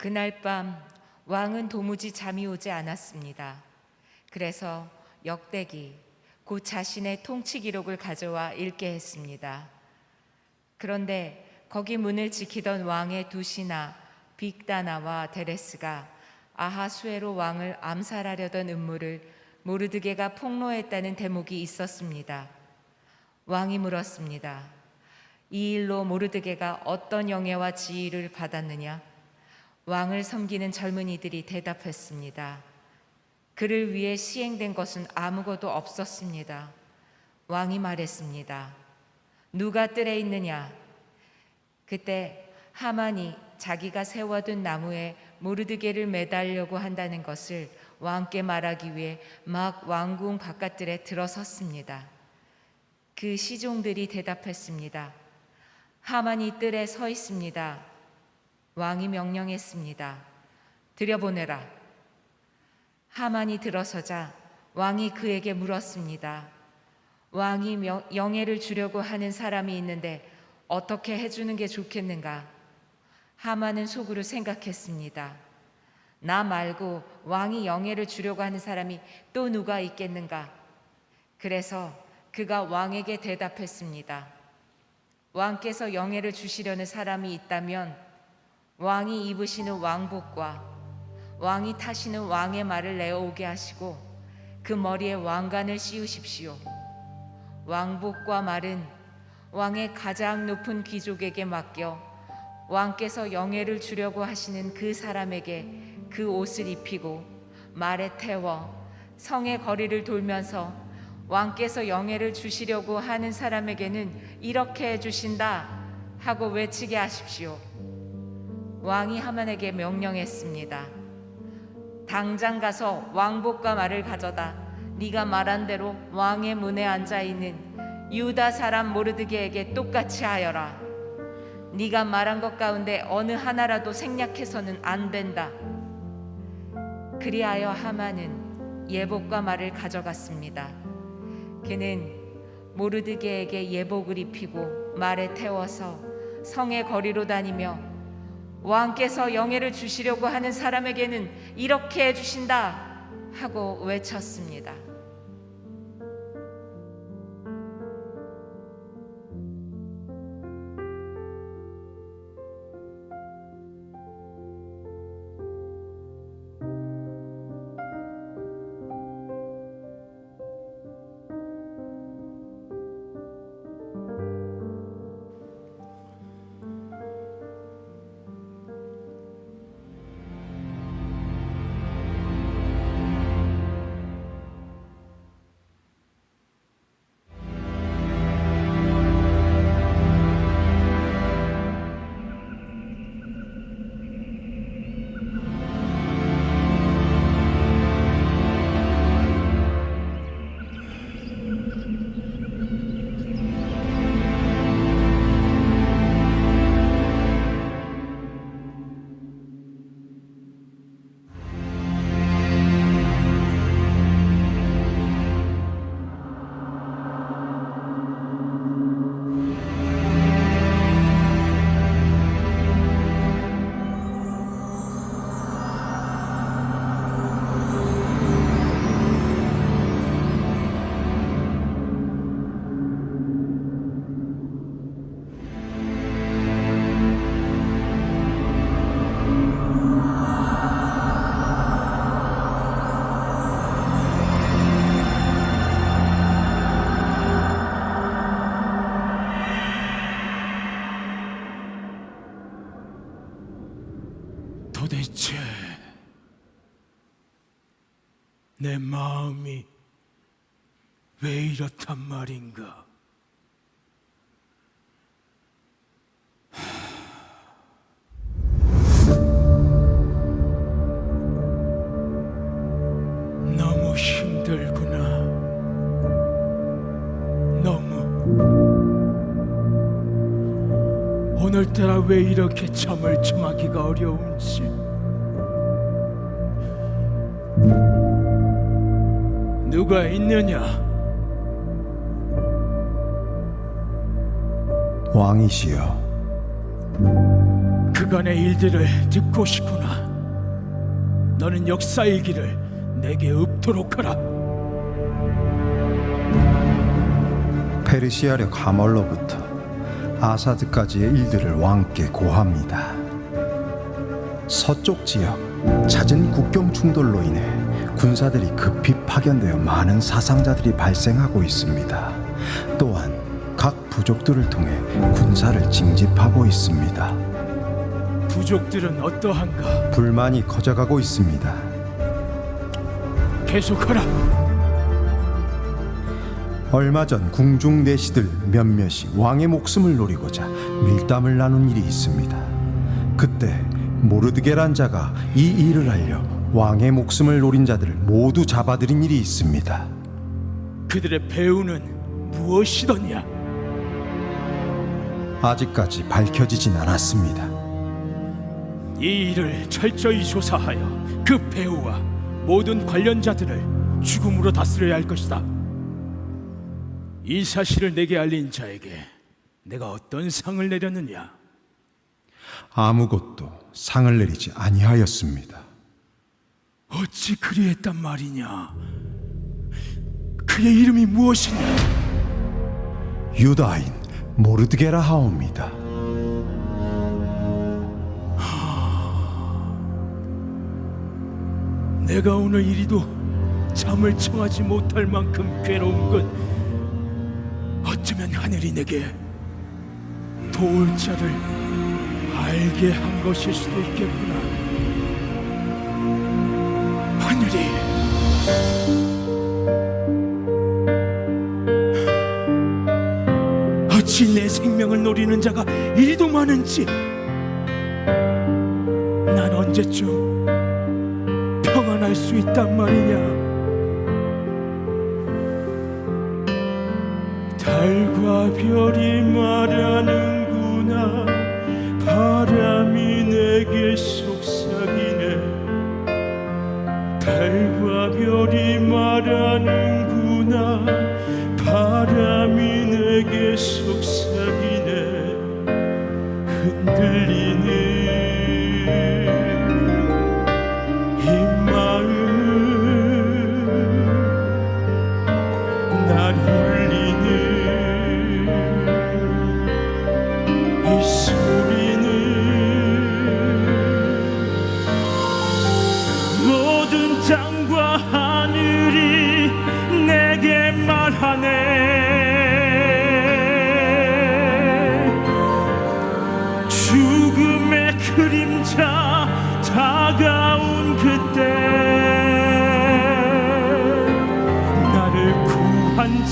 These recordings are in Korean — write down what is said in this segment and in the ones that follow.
그날 밤 왕은 도무지 잠이 오지 않았습니다. 그래서 역대기 곧 자신의 통치 기록을 가져와 읽게 했습니다. 그런데 거기 문을 지키던 왕의 두 신하 빅다나와 데레스가 아하수에로 왕을 암살하려던 음모를 모르드게가 폭로했다는 대목이 있었습니다. 왕이 물었습니다. 이 일로 모르드게가 어떤 영예와 지위를 받았느냐? 왕을 섬기는 젊은이들이 대답했습니다. 그를 위해 시행된 것은 아무것도 없었습니다. 왕이 말했습니다. 누가 뜰에 있느냐? 그때 하만이 자기가 세워둔 나무에 모르드게를 매달려고 한다는 것을 왕께 말하기 위해 막 왕궁 바깥들에 들어섰습니다. 그 시종들이 대답했습니다. 하만이 뜰에 서 있습니다. 왕이 명령했습니다. 들여보내라. 하만이 들어서자 왕이 그에게 물었습니다. 왕이 명- 영예를 주려고 하는 사람이 있는데 어떻게 해주는 게 좋겠는가? 하만은 속으로 생각했습니다. 나 말고 왕이 영예를 주려고 하는 사람이 또 누가 있겠는가? 그래서 그가 왕에게 대답했습니다. 왕께서 영예를 주시려는 사람이 있다면 왕이 입으시는 왕복과 왕이 타시는 왕의 말을 내어오게 하시고 그 머리에 왕관을 씌우십시오. 왕복과 말은 왕의 가장 높은 귀족에게 맡겨 왕께서 영예를 주려고 하시는 그 사람에게 그 옷을 입히고 말에 태워 성의 거리를 돌면서 왕께서 영예를 주시려고 하는 사람에게는 이렇게 해 주신다 하고 외치게 하십시오. 왕이 하만에게 명령했습니다. 당장 가서 왕복과 말을 가져다 네가 말한 대로 왕의 문에 앉아 있는 유다 사람 모르드게에게 똑같이 하여라. 네가 말한 것 가운데 어느 하나라도 생략해서는 안 된다. 그리하여 하만은 예복과 말을 가져갔습니다. 그는 모르드게에게 예복을 입히고 말에 태워서 성의 거리로 다니며 왕께서 영예를 주시려고 하는 사람에게는 이렇게 해 주신다 하고 외쳤습니다. 도대체 내 마음이 왜 이렇단 말인가? 오늘따라 왜 이렇게 잠을 청하기가 어려운지. 누가 있느냐? 왕이시여 그간의 일들을 듣고 싶구나. 너는 역사의 길을 내게 읊도록 하라. 페르시아력 하멀로부터 아사드까지의 일들을 왕께 고합니다. 서쪽 지역 잦은 국경 충돌로 인해 군사들이 급히 파견되어 많은 사상자들이 발생하고 있습니다. 또한 각 부족들을 통해 군사를 징집하고 있습니다. 부족들은 어떠한가? 불만이 커져가고 있습니다. 계속하라. 얼마 전 궁중 내시들 몇몇이 왕의 목숨을 노리고자 밀담을 나눈 일이 있습니다. 그때 모르드게란 자가 이 일을 알려 왕의 목숨을 노린 자들을 모두 잡아들인 일이 있습니다. 그들의 배우는 무엇이더냐? 아직까지 밝혀지진 않았습니다. 이 일을 철저히 조사하여 그 배우와 모든 관련자들을 죽음으로 다스려야 할 것이다. 이 사실을 내게 알린 자에게 내가 어떤 상을 내렸느냐? 아무것도 상을 내리지 아니하였습니다. 어찌 그리했단 말이냐? 그의 이름이 무엇이냐? 유다인 모르드게라 하옵니다. 내가 오늘 이리도 잠을 청하지 못할 만큼 괴로운 건 어쩌면 하늘이 내게 도울 자를 알게 한 것일 수도 있겠구나. 하늘이 어찌 내 생명을 노리는 자가 이리도 많은지 난 언제쯤 평안할 수 있단 말이냐 달과 별이 말하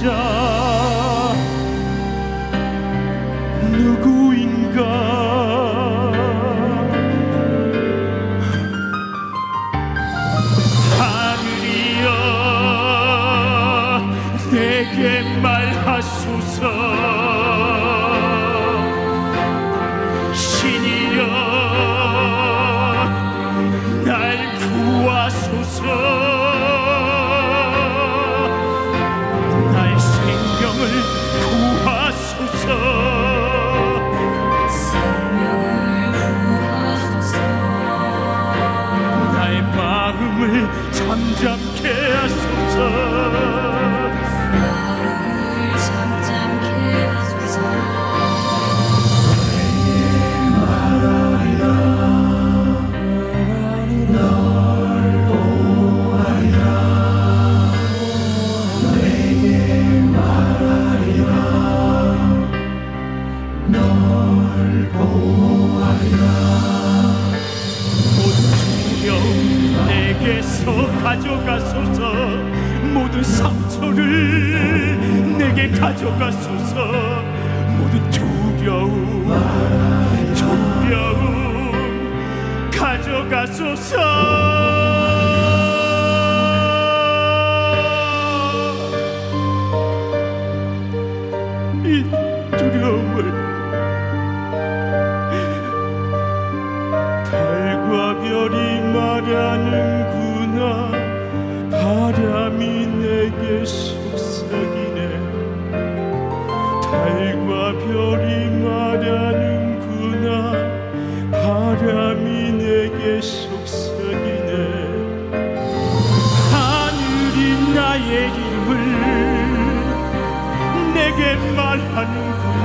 자 누구인가? 하늘이여 내게 말하소서 가져가소서. 이 두려움을 달과 별이 말하는구나. 바람이 내게 속삭이네. 달과 별이 말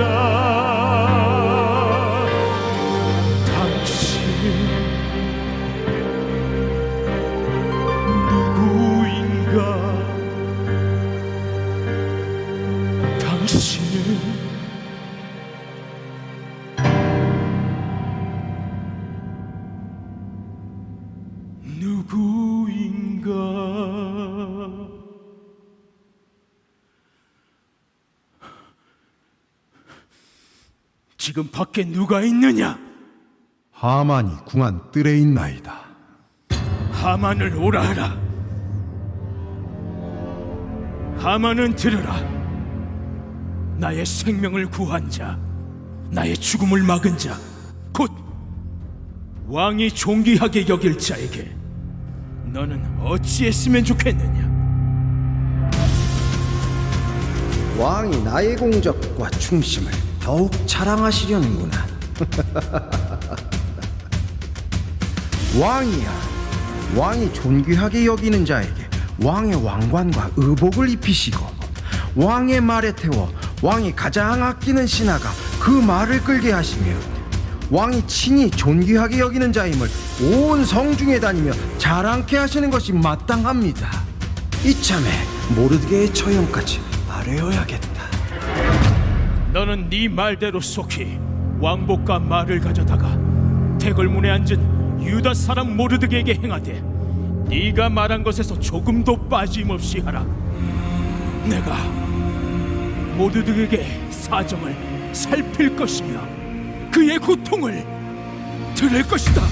말 지금 밖에 누가 있느냐? 하만이 궁한 뜰에 있나이다. 하만을 오라 하라. 하만은 들으라. 나의 생명을 구한 자, 나의 죽음을 막은 자, 곧 왕이 존귀하게 여길 자에게 너는 어찌했으면 좋겠느냐? 왕이 나의 공적과 충심을 더욱 자랑하시려는구나. 왕이야. 왕이 존귀하게 여기는 자에게 왕의 왕관과 의복을 입히시고 왕의 말에 태워 왕이 가장 아끼는 신하가 그 말을 끌게 하시며 왕이 친히 존귀하게 여기는 자임을 온 성중에 다니며 자랑케 하시는 것이 마땅합니다. 이참에 모르드게의 처형까지 아뢰어야겠다. 너는 네 말대로 속히 왕복과 말을 가져다가 대궐문에 앉은 유다 사람 모르드게에게 행하되 네가 말한 것에서 조금도 빠짐없이 하라. 내가 모르드게에게 사정을 살필 것이며 그의 고통을 들을 것이다.